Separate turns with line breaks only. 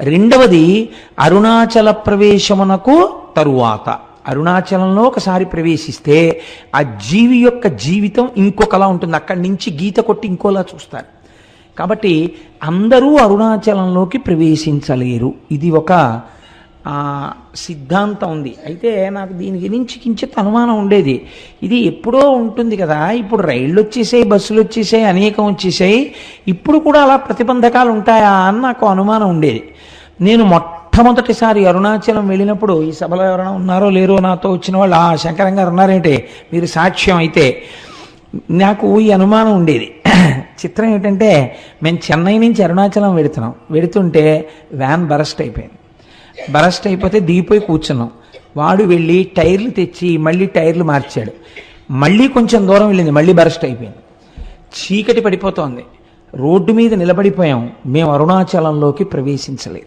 రెండవది అరుణాచల ప్రవేశమునకు తరువాత. అరుణాచలంలో ఒకసారి ప్రవేశిస్తే ఆ జీవి యొక్క జీవితం ఇంకొకలా ఉంటుంది. అక్కడి నుంచి గీత కొట్టి ఇంకోలా చూస్తారు. కాబట్టి అందరూ అరుణాచలంలోకి ప్రవేశించలేరు. ఇది ఒక సిద్ధాంతం ఉంది. అయితే నాకు దీని గురించి కించిత్ అనుమానం ఉండేది. ఇది ఎప్పుడో ఉంటుంది కదా ఇప్పుడు రైళ్ళు వచ్చేసాయి బస్సులు వచ్చేసాయి అనేకం వచ్చేసాయి. ఇప్పుడు కూడా అలా ప్రతిబంధకాలు ఉంటాయా అని నాకు అనుమానం ఉండేది. నేను మొట్టమొదటిసారి అరుణాచలం వెళ్ళినప్పుడు ఈ సభలో ఎవరైనా ఉన్నారో లేరో నాతో వచ్చిన వాళ్ళు ఆ శంకరం గారు ఉన్నారేంటి? మీరు సాక్ష్యం అయితే. నాకు ఈ అనుమానం ఉండేది. చిత్రం ఏంటంటే మేము చెన్నై నుంచి అరుణాచలం వెడుతున్నాం వెడుతుంటే వ్యాన్ బరస్ట్ అయిపోయింది. బరస్ట్ అయిపోతే దిగిపోయి కూర్చున్నాం. వాడు వెళ్ళి టైర్లు తెచ్చి మళ్ళీ టైర్లు మార్చాడు. మళ్ళీ కొంచెం దూరం వెళ్ళింది మళ్ళీ బరస్ట్ అయిపోయింది. చీకటి పడిపోతోంది. రోడ్డు మీద నిలబడిపోయాం. మేము అరుణాచలంలోకి ప్రవేశించలేదు.